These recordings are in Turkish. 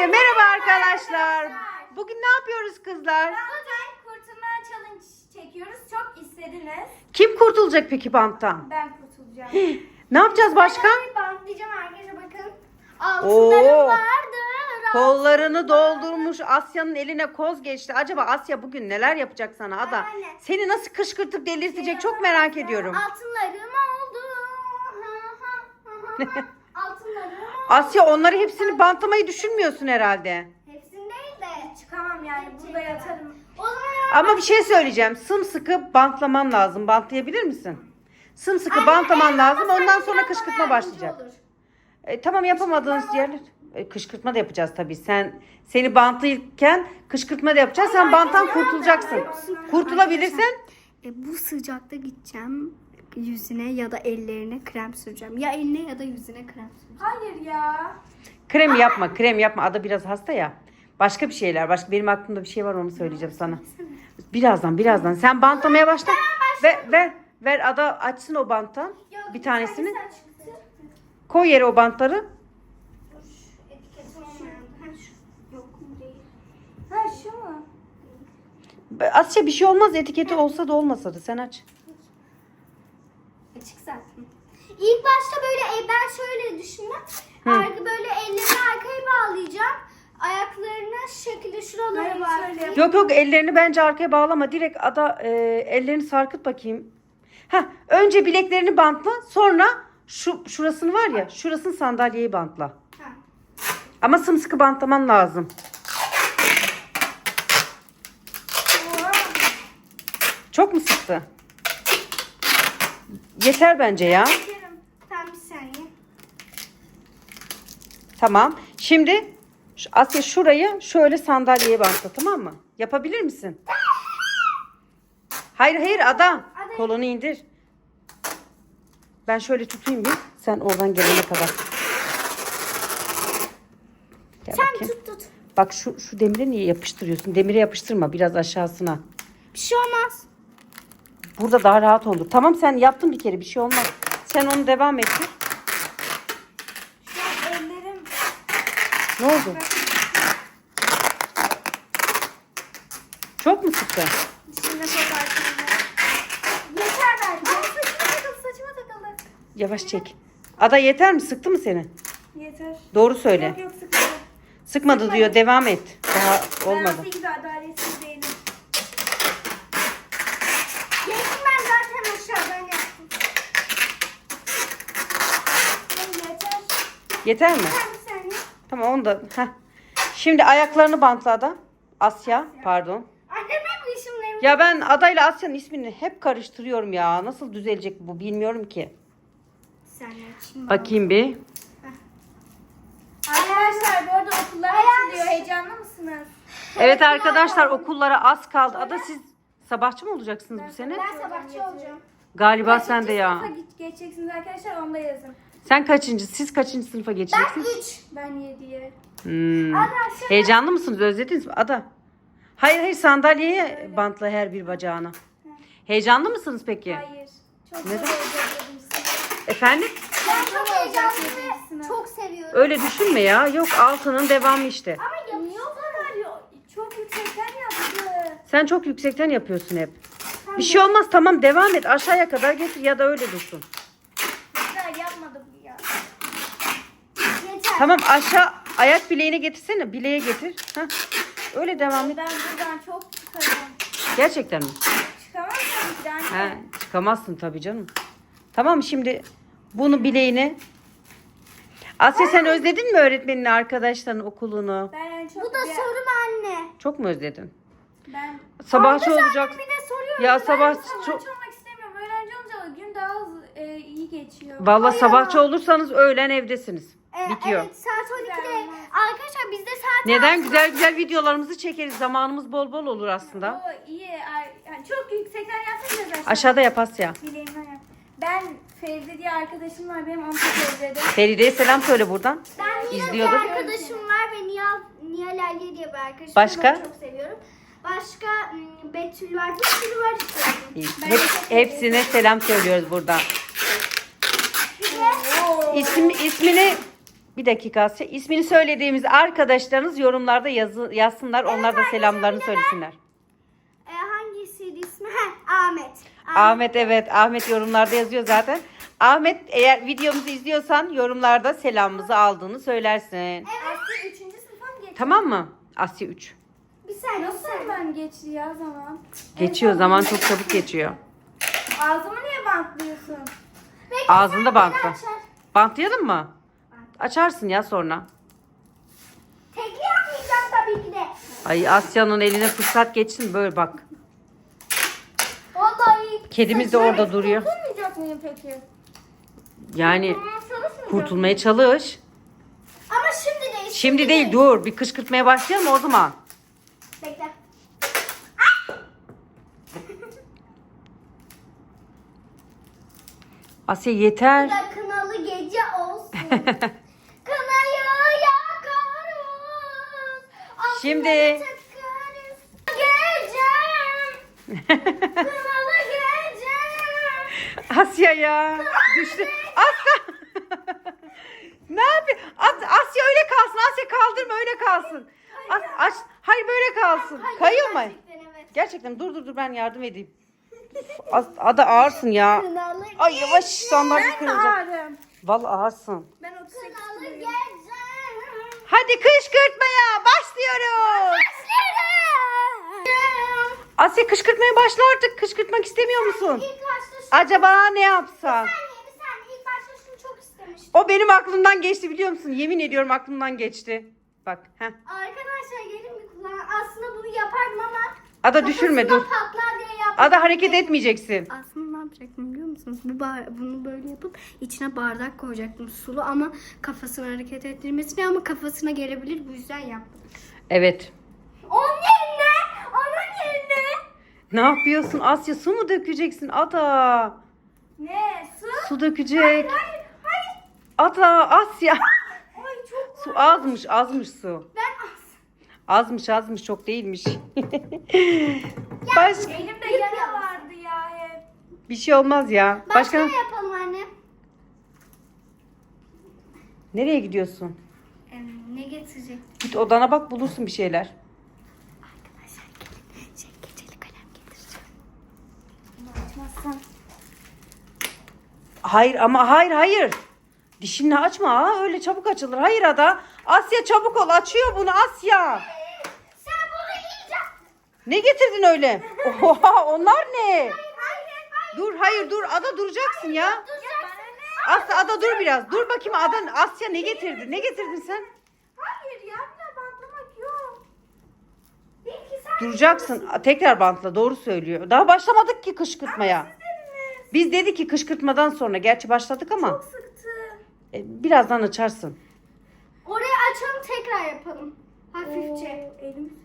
Herkese merhaba arkadaşlar. Bugün ne yapıyoruz kızlar? Bugün kurtulma challenge çekiyoruz. Çok istediniz. Kim kurtulacak peki banttan? Ben kurtulacağım. Ne yapacağız başka? Ben bantlayacağım arkadaşlar bakın. Oo. Altınlarım vardı. Kollarını doldurmuş Asya'nın eline koz geçti. Acaba Asya bugün neler yapacak sana Ada? Anne. Seni nasıl kışkırtıp delirtecek çok merak ediyorum. Altınlarım oldu. Asya onları hepsini bantlamayı düşünmüyorsun herhalde. Hepsini değil de. Çıkamam yani burada yatarım. O zaman Ama bir şey söyleyeceğim. Sımsıkı bantlaman lazım. Bantlayabilir misin? Sımsıkı bantlaman lazım. Ondan sonra kışkırtma başlayacak. E, tamam yapamadığınız yerler. E, kışkırtma da yapacağız tabii. Sen seni bantlayırken kışkırtma da yapacağız. Sen banttan kurtulacaksın. Kurtulabilirsen E, bu sıcakta gideceğim yüzüne ya da ellerine krem süreceğim. Ya eline ya da yüzüne krem süreceğim. Hayır ya. krem yapma. Krem yapma. Ada biraz hasta ya. Başka bir şeyler. Başka benim aklımda bir şey var onu söyleyeceğim sana. Birazdan birazdan. Sen bantlamaya başla. Ver ver ver Ada açsın o banttan. Bir tanesini. Koy yere o bantları. Etiketi olmayan. Ha, şu- Yok mu değil? Ha şu mu? Asya bir şey olmaz. Etiketi olsa da olmasa da sen aç. Açık zaten. İlk başta böyle e, ben şöyle düşündüm. Arka böyle ellerini arkaya bağlayacağım. Ayaklarını şu şekilde şuralara bağlayacağım. Yok yok ellerini bence arkaya bağlama. Direkt ada e, ellerini sarkıt bakayım. Ha önce bileklerini bantla. Sonra şu şurasını var ya, şurasını sandalyeyi bantla. Ha. Ama sımsıkı bantlaman lazım. Çok mu sıktı? Yeter bence ya. Tam bir saniye. Tamam. Şimdi şu- Asya şurayı şöyle sandalyeye bantla tamam mı? Yapabilir misin? Hayır hayır ada. Kolunu indir. Ben şöyle tutayım bir. Sen oradan gelene kadar. Gel Sen bakayım. tut tut. Bak şu, şu demire niye yapıştırıyorsun? Demire yapıştırma biraz aşağısına. Bir şey olmaz. Burada daha rahat olur. Tamam sen yaptın bir kere bir şey olmaz. Sen onu devam ettir. Şu an ellerim Ne oldu? Çok mu sıktı? içinde çok. Yeter bence. Aa, saçıma takıldı saçıma takıldı. Yavaş çek. Ada yeter mi? Sıktı mı seni? Yeter. Doğru söyle. Yok yok sıkıntı. Sıkmadı diyor. Devam et. Daha Ben olmadı. aslında gibi adaletsiz değilim. Geçtim ben zaten aşağıdan yaptım. Yeter. Yeter mi? Tamam onu da. Heh. Şimdi ayaklarını bantla Ada. Asya pardon. Hep işimlerim. Ya ben Ada ile Asya'nın ismini hep karıştırıyorum ya. Nasıl düzelecek bu bilmiyorum ki. Sen açayım. Bakayım bir. Arkadaşlar bu arada okullar açılıyor. Heyecanlı mısınız? Evet arkadaşlar okullara az kaldı. Ada siz sabahçı mı olacaksınız bu sene? Ben sabahçı olacağım. Galiba sen de ya. Geçeceksiniz arkadaşlar onu da yazın. Sen kaçıncı? Siz kaçıncı sınıfa geçeceksiniz? 3. Ben 7'ye. Hmm. Arkadaşlar- Heyecanlı mısınız? Özlediniz mi? Ada. Hayır hayır sandalyeye bantla her bir bacağına. Heyecanlı mısınız peki? Hayır. Çok Neden? Efendim? Ben çok heyecanlıyım. Çok seviyorum. Öyle düşünme ya. Yok altının devamı işte. Ama o kadar çok yüksekten yaptı? Sen çok yüksekten yapıyorsun hep. Bir şey olmaz tamam devam et. Aşağıya kadar getir ya da öyle dursun. Yapmadı bu ya. Yeter. Tamam aşağı ayak bileğini getirsene. Bileğe getir. Heh. Öyle devam et. Ben buradan çok çıkarım. Gerçekten mi? Çıkamam tabii ki anne. Çıkamazsın tabii canım. Tamam şimdi bunu bileğine. Asya sen özledin mi öğretmenini, arkadaşların okulunu? Ben en çok Bu da sorum anne. Çok mu özledin? Ben Sabahçı olacak. bir de soruyorum. Ya ben sabah sabahçı çok- geçiyor. Valla sabahçı olursanız öğlen evdesiniz. Ee, Bitiyor. Evet saat 12'de. Arkadaşlar bizde saat Neden? Güzel güzel videolarımızı çekeriz. Zamanımız bol bol olur aslında. O iyi. Yani çok yüksekten yapsın biraz. Aşağıda yap Asya. Bileğimden yap. Ben Feride diye arkadaşım var. Benim 12 Feride'de. Feride'ye selam söyle buradan. Ben Nihal diye İzliyordur. arkadaşım var ve Nihal, Nihal Aliye diye bir arkadaşım. Başka? Onu çok seviyorum. Başka m, Betül var. Bir sürü var işte. İyi. Hep, hepsine selam söylüyoruz buradan. İsim, ismini Bir dakika Asya. İsmini söylediğimiz arkadaşlarınız yorumlarda yazı, yazsınlar. Onlar da selamlarını söylesinler. E, hangisiydi ismi? Heh, Ahmet. Ahmet evet. Ahmet yorumlarda yazıyor zaten. Ahmet eğer videomuzu izliyorsan yorumlarda selamımızı aldığını söylersin. Aslı 3. sınıfa mı geçti? Tamam mı? Asya 3. Bir saniye. Nasıl hemen geçti ya zaman? Geçiyor zaman çok çabuk geçiyor. Ağzımı niye bantlıyorsun? Bekle, Ağzında bantla. açar. Bantlayalım mı? Açarsın ya sonra. Tekli yapmayacağım tabii ki de. Ay Asya'nın eline fırsat geçsin böyle bak. Vallahi. Kedimiz de orada duruyor. Kurtulmayacak mıyım peki? Yani Çalışmayacak. kurtulmaya çalış. Ama şimdi değil. Şimdi değil dur bir kışkırtmaya başlayalım o zaman. Bekle. Asya yeter. Bu da kınalı gece olsun. Kınayı yakarız. Şimdi- takarız. Gecem. Kınalı. Asya ya. Düştü. Asya. ne yapıyor? As- Asya öyle kalsın. Asya kaldırma öyle kalsın. As aç. Hayır böyle kalsın. Hayır, Kayıyor mu? gerçekten evet. Gerçekten dur dur dur ben yardım edeyim. Ada ağırsın ya. Ay yavaş sandalye kırılacak. Vallahi ağırsın. Ben 38 Kınalı kiloyum. gecem. Hadi kışkırtmaya başlıyoruz. Asya kışkırtmaya başla artık. Kışkırtmak istemiyor musun? Acaba ne yapsan? Bir saniye bir saniye. İlk başta şunu çok istemiştim. O benim aklımdan geçti biliyor musun? Yemin ediyorum aklımdan geçti. Bak. Heh. Arkadaşlar gelin bir kullan. Aslında bunu yapardım ama Ada düşürme dur. patlar diye yaptım. Ada hareket etmeyeceksin. Aslında yapacaktım biliyor musunuz? Bu bar- bunu böyle yapıp içine bardak koyacaktım sulu ama kafasını hareket ettirmesine ama kafasına gelebilir bu yüzden yaptım. Evet. Onun yerine, onun yerine. Ne yapıyorsun? Asya su mu dökeceksin? Ada. Ne? Su? Su dökecek. Hayır hayır. Ada Asya. Ay çok Su azmış azmış su. Ben as. Azmış azmış çok değilmiş. Baş... Elimde yara hep. Bir şey olmaz ya. Başka Başka ne yapalım anne? nereye gidiyorsun? Ee, ne getirecek? Git odana bak bulursun bir şeyler. Arkadaşlar gelin şey keçeli kalem getireceğim. Açmazsan. Hayır ama hayır hayır. Dişini açma ha öyle çabuk açılır. Hayır ada. Asya çabuk ol açıyor bunu Asya. Sen bunu yiyeceksin. Ne getirdin öyle? Oha onlar ne? Dur hayır dur ada duracaksın ya. Duracaksın. Asya ada dur biraz. Dur bakayım ada Asya ne getirdi? Ne getirdin sen? Hayır ya bantlamak yok. Duracaksın. Tekrar bantla doğru söylüyor. Daha başlamadık ki kışkırtmaya. Biz dedik ki kışkırtmadan sonra. Gerçi başladık ama. Çok sıktı. e, birazdan açarsın. Orayı açalım tekrar yapalım. Hafifçe. Oo, Elim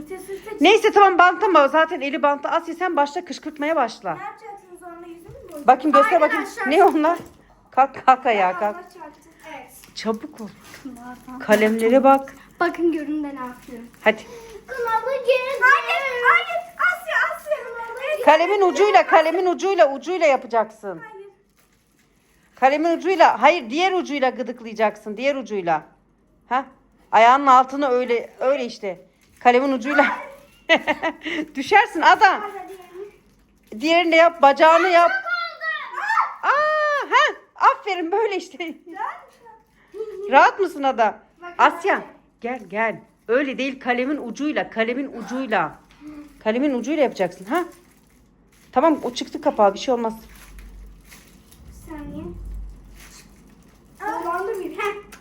sürte sürte. Neyse tamam bantlama. Zaten eli bantlı. Asya sen başla kışkırtmaya başla. Ne yapacaksınız onunla yüzümü mü? Bakayım göster bakayım. Arkadaşlar- Ne onlar? Kalk kalk ayağa kalk. Allah çarptı. Evet. Çabuk ol. Kalemlere bak. Bakın görün de ne yapıyorum. Hadi. Kınalı gece. Hayır hayır Asya Asya. Kalemin ucuyla kalemin ucuyla ucuyla yapacaksın. Hayır. Kalemin ucuyla hayır diğer ucuyla gıdıklayacaksın. Diğer ucuyla. Ha? Ayağının altını öyle öyle işte. Kalemin ucuyla. Düşersin ada. Diğerini de yap, bacağını yap. Aa, ha, aferin böyle işte. Rahat mısın ada? Asya, gel gel. Öyle değil kalemin ucuyla, kalemin ucuyla. Kalemin ucuyla yapacaksın ha? Tamam o çıktı kapağı bir şey olmaz. Bir saniye. Dolandı bir. Heh.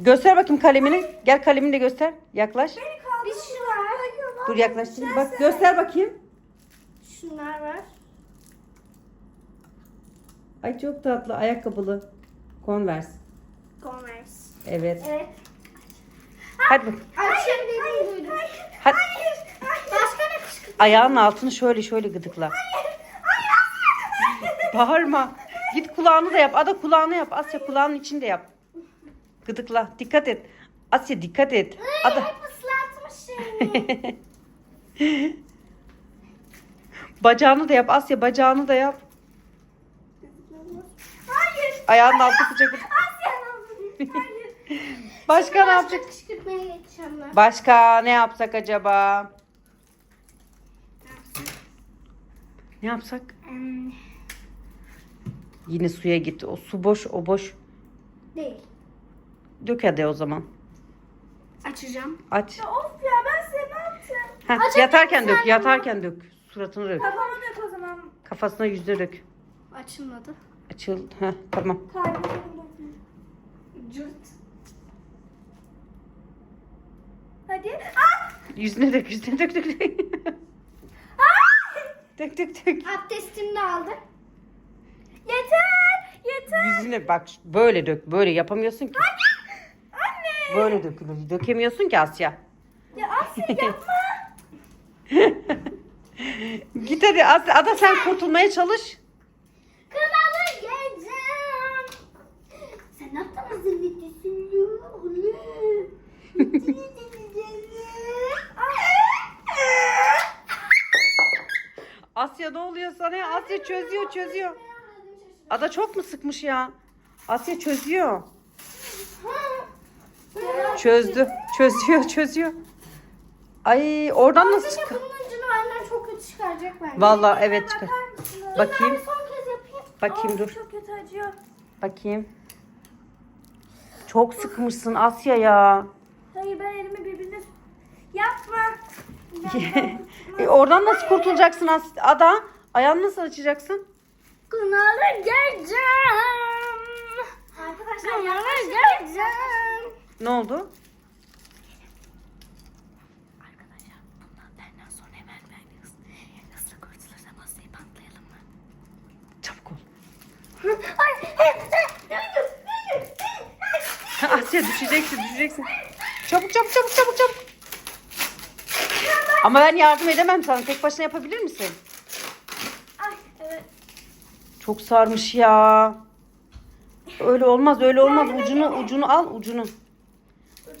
Göster bakayım kalemini. Gel kalemini de göster. Yaklaş. Bir şu var. Dur yaklaştır. Bak göster bakayım. Şunlar var. Ay çok tatlı ayakkabılı. Converse. Converse. Evet. Evet. Hadi bak. Açın dediğini duydum. Hadi. Başka ne kışkırtma? Ayağının altını şöyle şöyle gıdıkla. Bağırma. Git kulağını da yap. Ada kulağını yap. Asya kulağının içinde yap. Gıdıkla. Dikkat et. Asya dikkat et. Ada. Hep ıslatmış şeyini. Bacağını da yap. Asya bacağını da yap. Hayır. Ayağının altı sıcak. Asya'nın Başka ne yapacak? Kışkırtmaya geçeceğim ben. Başka ne yapsak acaba? Ne yapsak? Hmm, Yine suya gitti. O su boş, o boş. Değil. Dök hadi o zaman. açacağım. Aç. Ya of ya ben size ne yaptım? Heh, yatarken dök, yatarken dök. Suratını dök. Kafama dök o zaman. Kafasına yüzüne dök. Açılmadı. Açıl. Heh, tamam. Kalbime Cırt. Hadi. Ah! Yüzüne dök, yüzüne dök, dök. dök. dök, dök, dök. Abdestimi de aldım. Yeter. Yeter. Yüzüne bak böyle dök, böyle yapamıyorsun ki. Anne. Böyle dökülür. Dökemiyorsun ki Asya. Ya Asya yapma. Git hadi Asya. Ada sen kurtulmaya çalış. Kralı geleceğim. Sen ne yaptın hazırlıklısın Asya ne oluyor sana ya? Asya çözüyor, çözüyor. Ada çok mu sıkmış ya? Asya çözüyor. Çözdü. Çözüyor, çözüyor. Ay oradan nasıl Aslında çıkar? bunun ucunu benden çok kötü çıkaracak bence. Vallahi evet çıkar. Bakar mısınız? Bakayım. Ben son kez yapayım. Bakayım Of, dur. Çok kötü acıyor. Bakayım. Çok sıkmışsın Asya ya. Hayır ben elimi birbirine... Yapma. e, oradan nasıl kurtulacaksın As- Ada? Ayağını nasıl açacaksın? Kınalı geleceğim. Arkadaşlar Kınalı geleceğim. Ne oldu? Arkadaşlar bundan benden sonra hemen ben hız, hızlı kurtulursam Asya'yı bantlayalım mı? Çabuk ol. Asya düşeceksin, düşeceksin. Çabuk çabuk çabuk çabuk çabuk. Ama ben yardım edemem sana. Tek başına yapabilir misin? Ay evet. Çok sarmış ya. Öyle olmaz, öyle olmaz. Ucunu ucunu al, ucunu.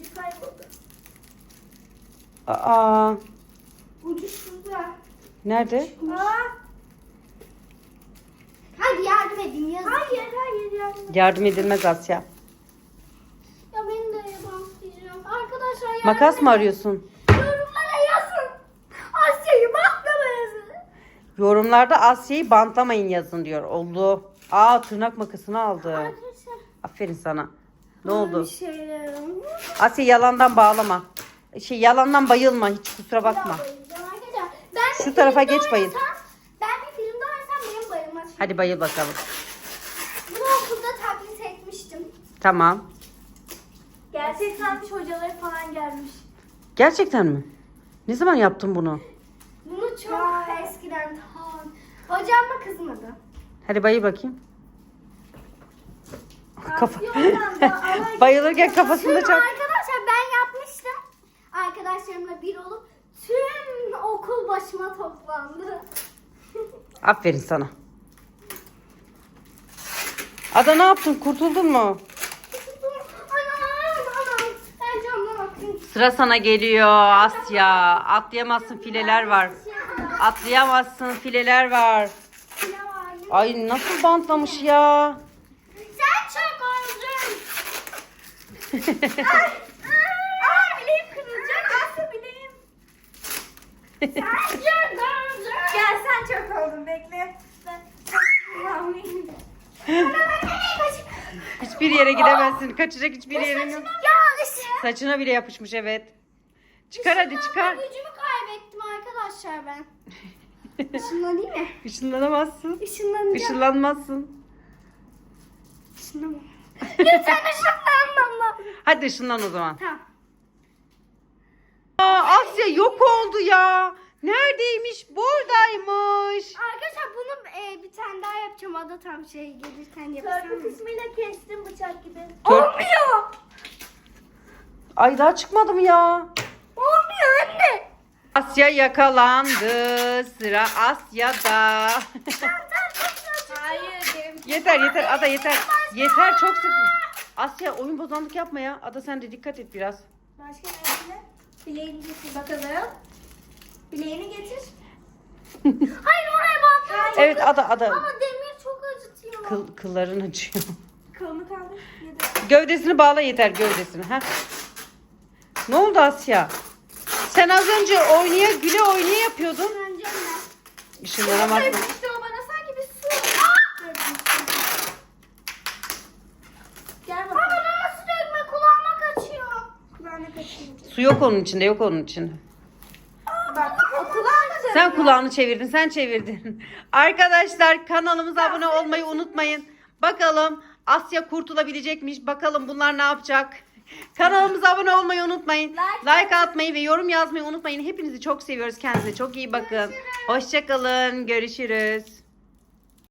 Ucu kayboldu. Aa, Ucu şurada. nerede? Aa, Hadi yardım edeyim yazık. hayır hayır yardım. Yardım edilmez Asya. Ya beni de bantlayacağım. Arkadaşlar yardım Makas mı arıyorsun? Yorumlara yazın. Asya'yı bantlama yazın. Yorumlarda Asya'yı bantlamayın yazın diyor. Oldu. Aa tırnak makasını aldı. Arkadaşlar. Aferin sana. Ne oldu? Asya yalandan bağlama. Şey yalandan bayılma hiç kusura bakma. Arkadaşlar ben bir Şu tarafa geç bayıl. Ben bir filmde oynasam benim bayılmaz. Hadi bayıl bakalım. Bunu okulda taklit etmiştim. Tamam. Gerçek sanmış hocaları falan gelmiş. Gerçekten mi? Ne zaman yaptın bunu? Bunu çok eskiden. Hocam mı kızmadı? Hadi bayıl bakayım. Kafa. Bayılırken kafasında Tüm çarp. arkadaşlar ben yapmıştım. Arkadaşlarımla bir olup tüm okul başıma toplandı. Aferin sana. Ada ne yaptın? Kurtuldun mu? Sıra sana geliyor Asya. Atlayamazsın fileler var. Atlayamazsın fileler var? Ay nasıl bantlamış ya. Sen çok oldun. Aa bileğim kırılacak. Asya bileğim. Sen. Gel sen çok oldun bekle. Ben... Hiçbir yere gidemezsin. Kaçacak hiçbir yerin yok. Saçına bile yapışmış evet. Çıkar hadi çıkar. Gücümü kaybettim arkadaşlar ben. Işınlanayım mı? Işınlanamazsın. Işınlanacağım. Işınlanmazsın. Işınlanmam. Lütfen lazım. Hadi ışınlan o zaman. Tamam. Aa, Asya yok oldu ya. Neredeymiş? Buradaymış. Arkadaşlar bunu e, bir tane daha yapacağım. O da tam şey gelirken Törpü yapacağım. kısmıyla kestim bıçak gibi. Tör- Olmuyor. Ay daha çıkmadı mı ya? Olmuyor anne. Asya yakalandı. Sıra Asya'da. Hayır benim. yeter yeter Ada yeter. Yeter çok sık. Asya oyun bozanlık yapma ya. Ada sen de dikkat et biraz. Başka ne? Bileğini getir bakalım. Bileğini getir. Hayır oraya bak. Evet Ada Ada. Ama demir çok acıtıyor. Kıl, kılların acıyor. Kılını kaldır. Gövdesini bağla yeter gövdesini. Ha? Ne oldu Asya? Sen az önce oynaya güle oynaya yapıyordun. Bak. İşte o bana sanki bir su. Gel Ama bakalım. nasıl dökme kulağıma kaçıyor. Kulağına kaçayım. Su yok onun içinde yok onun içinde. Bak o kulağına Sen kulağını çevirdin, sen çevirdin. Arkadaşlar kanalımıza abone olmayı unutmayın. Bakalım Asya kurtulabilecekmiş. Bakalım bunlar ne yapacak? Kanalımıza abone olmayı unutmayın. Like atmayı ve yorum yazmayı unutmayın. Hepinizi çok seviyoruz. Kendinize çok iyi bakın. Hoşçakalın. Görüşürüz.